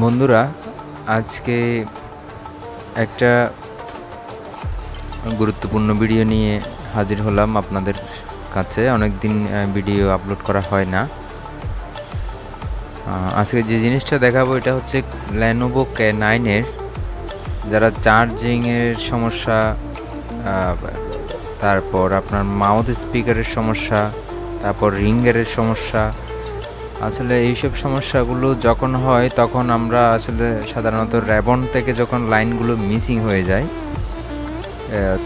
বন্ধুরা, আজকে একটা গুরুত্বপূর্ণ ভিডিও নিয়ে হাজির হলাম আপনাদের কাছে। অনেক দিন ভিডিও আপলোড করা হয় না। আজকে যে জিনিসটা দেখাবো, এটা হচ্ছে ল্যানোভো কে নাইনের যারা চার্জিংয়ের সমস্যা তারপর আপনার মাউথ স্পিকারের সমস্যা, তারপর রিঙ্গারের সমস্যা আসলে এইসব সমস্যাগুলো যখন হয়, তখন আমরা আসলে সাধারণত র্যাবন থেকে যখন লাইনগুলো মিসিং হয়ে যায়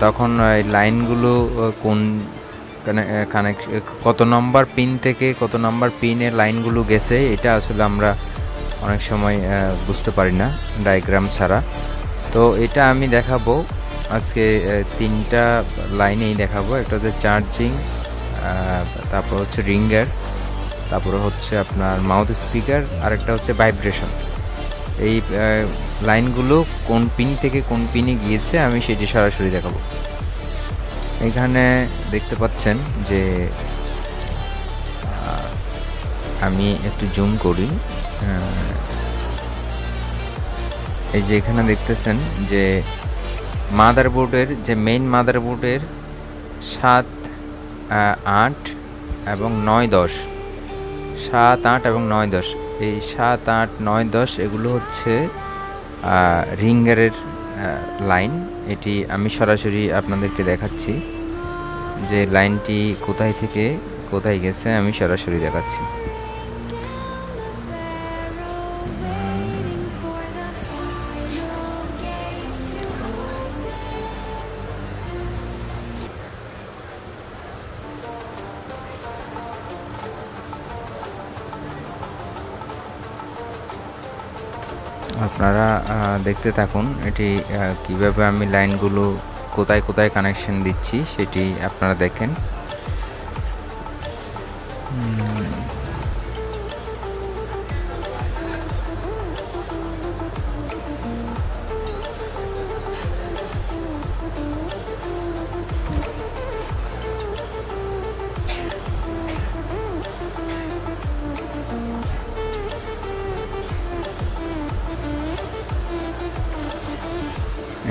তখন এই লাইনগুলো কোন কত নম্বর পিন থেকে কত নম্বর পিনের লাইনগুলো গেছে, এটা আসলে আমরা অনেক সময় বুঝতে পারি না ডায়াগ্রাম ছাড়া। তো এটা আমি দেখাবো। আজকে তিনটা লাইনেই দেখাবো। একটা হচ্ছে চার্জিং তারপর হচ্ছে রিঙ্গার। তারপরে হচ্ছে আপনার মাউথ স্পিকার আরেকটা হচ্ছে ভাইব্রেশন এই লাইনগুলো কোন পিন থেকে কোন পিনে গিয়েছে আমি সেটি সরাসরি দেখাবো। এখানে দেখতে পাচ্ছেন যে আমি একটু জুম করি। এই যে এখানে দেখতেছেন যে মাদারবোর্ডের যে মেইন মাদারবোর্ডের সাত আট এবং নয় দশ। সাত আট এবং নয় দশ। এই সাত আট, নয় দশ এগুলো হচ্ছে রিঙ্গারের লাইন। এটি আমি সরাসরি আপনাদেরকে দেখাচ্ছি যে লাইনটি কোথায় থেকে কোথায় গেছে আমি সরাসরি দেখাচ্ছি। আপনারা দেখতে থাকুন এটি কীভাবে আমি লাইনগুলো কোথায় কোথায় কানেকশন দিচ্ছি সেটি আপনারা দেখেন।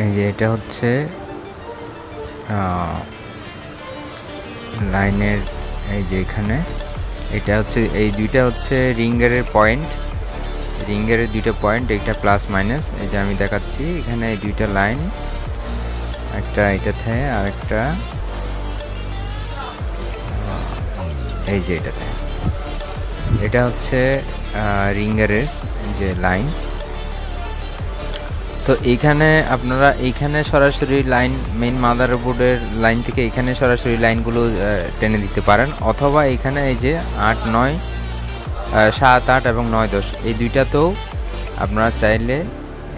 এই যে এটা হচ্ছে লাইনের এই যে এখানে। এটা হচ্ছে, এই দুইটা হচ্ছে রিঙ্গারের পয়েন্ট। রিঙ্গারের দুইটা পয়েন্ট একটা প্লাস মাইনাস। এই যে আমি দেখাচ্ছি, এখানে এই দুইটা লাইন, একটা এটাতে আর একটা এই যে এটাতে। এটা হচ্ছে রিঙ্গারের যে লাইন। তো এইখানে আপনারা এইখানে সরাসরি লাইন মেইন মাদারবোর্ডের লাইন থেকে এখানে সরাসরি লাইনগুলো টেনে দিতে পারেন। অথবা এখানে এই যে আট, নয় সাত, আট এবং নয়, দশ, এই দুইটাতেও আপনারা চাইলে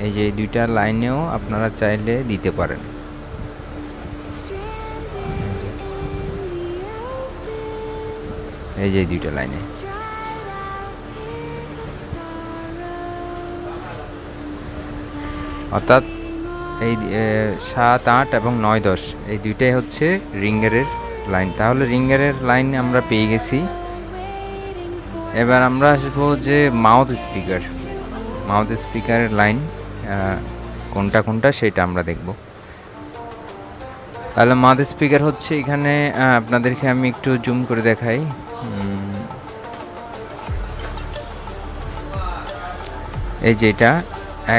এই যে এই দুইটা লাইনেও আপনারা চাইলে দিতে পারেন। এই যে দুইটা লাইনে। অর্থাৎ এই সাত, আট এবং নয়, দশ, এই দুইটাই হচ্ছে রিঙ্গারের লাইন। তাহলে রিঙ্গারের লাইন আমরা পেয়ে গেছি। এবার আমরা আসব যে মাউথ স্পিকার। মাউথ স্পিকারের লাইন কোনটা কোনটা সেটা আমরা দেখব। তাহলে মাউথ স্পিকার হচ্ছে এখানে আপনাদেরকে আমি একটু জুম করে দেখাই। এই যেটা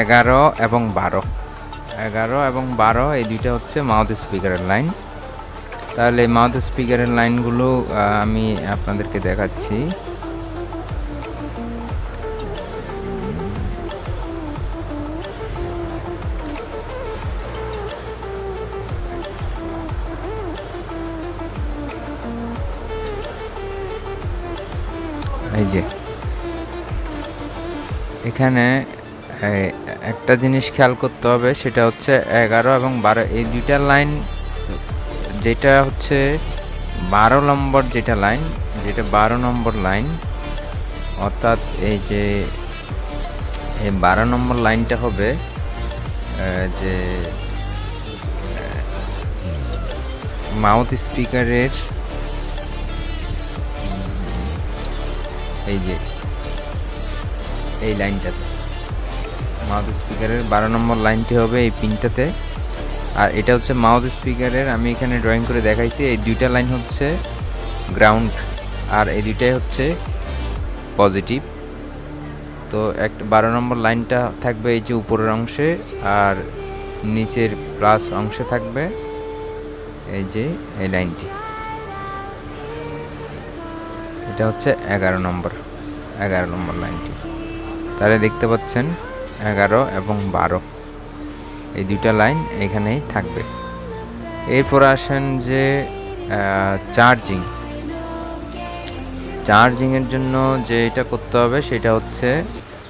এগারো এবং বারো। এগারো এবং বারো, এই দুইটা হচ্ছে মাউথ স্পিকারের লাইন। তাহলে মাউথ স্পিকারের লাইনগুলো আমি আপনাদেরকে দেখাচ্ছি। এই যে। এখানে একটা জিনিস খেয়াল করতে হবে, সেটা হচ্ছে এগারো এবং বারো। এই দুইটা লাইন, যেটা হচ্ছে বারো নম্বর যেটা লাইন, যেটা বারো নম্বর লাইন, অর্থাৎ এই যে, এই বারো নম্বর লাইনটা হবে যে মাউথ স্পিকারের, এই যে, এই লাইনটাতে। মাউথ স্পিকারের বারো নম্বর লাইনটি হবে এই পিনটাতে। আর এটা হচ্ছে মাউথ স্পিকারের, আমি এখানে ড্রয়িং করে দেখাইছি, এই দুইটা লাইন হচ্ছে গ্রাউন্ড আর এই দুইটাই হচ্ছে পজিটিভ তো একটা বারো নম্বর লাইনটা থাকবে এই যে উপরের অংশে, আর নিচের প্লাস অংশে থাকবে এই যে এই লাইনটি। এটা হচ্ছে এগারো নম্বর এগারো নম্বর লাইনটি। তাহলে দেখতে পাচ্ছেন এগারো এবং বারো। এই দুইটা লাইন এখানেই থাকবে। এরপর আসেন যে চার্জিং। চার্জিংয়ের জন্য যে এটা করতে হবে সেটা হচ্ছে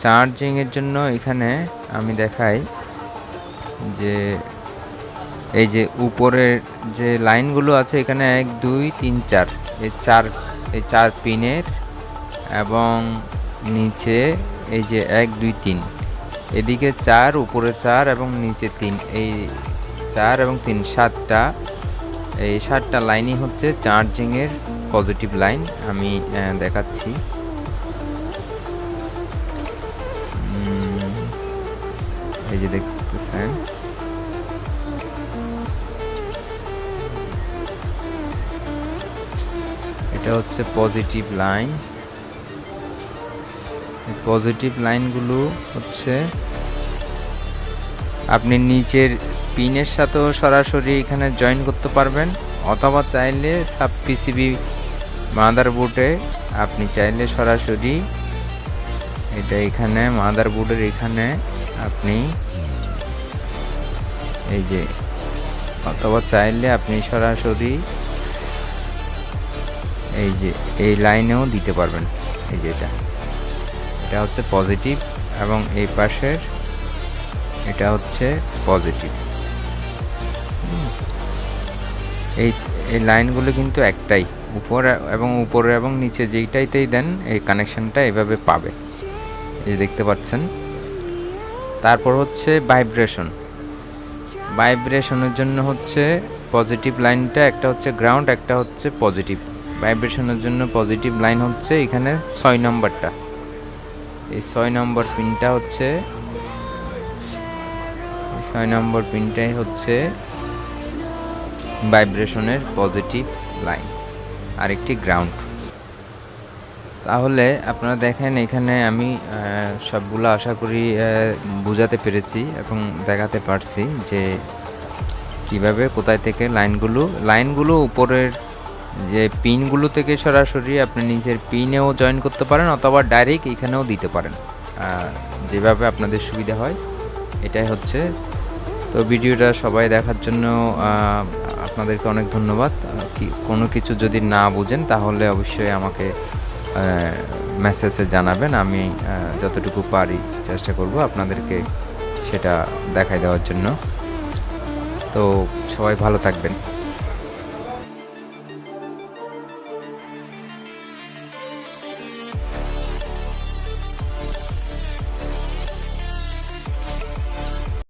চার্জিংয়ের জন্য এখানে আমি দেখাই যে, এই যে উপরের যে লাইনগুলো আছে এখানে এক, দুই, তিন, চার। এই চার এই চার পিনের এবং নিচে এই যে এক, দুই, তিন। এদিকে চার, উপরে চার এবং নিচে তিন। এই চার এবং তিন সাতটা, এই সাতটা লাইনই হচ্ছে চার্জিংয়ের পজিটিভ লাইন। আমি দেখাচ্ছি। এই যে দেখতেছেন। এটা হচ্ছে পজিটিভ লাইন। পজিটিভ লাইনগুলো হচ্ছে আপনি নিচের পিনের সাথেও সরাসরি এখানে জয়েন করতে পারবেন, অথবা চাইলে সাব পিসিবি মাদারবোর্ডে আপনি চাইলে সরাসরি এটা এখানে মাদারবোর্ডের এখানে আপনি এই যে, অথবা চাইলে আপনি সরাসরি এই যে, এই লাইনেও দিতে পারবেন, এই যে এটা হচ্ছে পজিটিভ এবং এই পাশের এটা হচ্ছে পজিটিভ। এই এই লাইনগুলো কিন্তু একটাই। উপর এবং উপরে এবং নিচে যেইটাইতেই দেন, এই কানেকশানটা এভাবে পাবে। এই দেখতে পাচ্ছেন। তারপর হচ্ছে ভাইব্রেশন। ভাইব্রেশনের জন্য হচ্ছে পজিটিভ লাইনটা, একটা হচ্ছে গ্রাউন্ড, একটা হচ্ছে পজিটিভ। ভাইব্রেশনের জন্য পজিটিভ লাইন হচ্ছে এখানে ছয় নম্বরটা। এই ছয় নম্বর পিনটা হচ্ছে ছয় নম্বর পিনটাই হচ্ছে ভাইব্রেশনের পজিটিভ লাইন, আরেকটি গ্রাউন্ড। তাহলে আপনারা দেখেন এখানে আমি সবগুলো আশা করি বোঝাতে পেরেছি এবং দেখাতে পারছি যে কীভাবে কোথায় থেকে লাইনগুলো লাইনগুলো উপরের যে পিনগুলো থেকে সরাসরি আপনি নিজের পিনেও জয়েন করতে পারেন অথবা ডাইরেক্ট এখানেও দিতে পারেন। যেভাবে আপনাদের সুবিধা হয়, এটাই হচ্ছে। তো ভিডিওটা সবাই দেখার জন্য আপনাদেরকে অনেক ধন্যবাদ। কি, কোনো কিছু যদি না বুঝেন, তাহলে অবশ্যই আমাকে মেসেজে জানাবেন। আমি যতটুকু পারি চেষ্টা করব আপনাদেরকে সেটা দেখাই দেওয়ার জন্য। তো সবাই ভালো থাকবেন।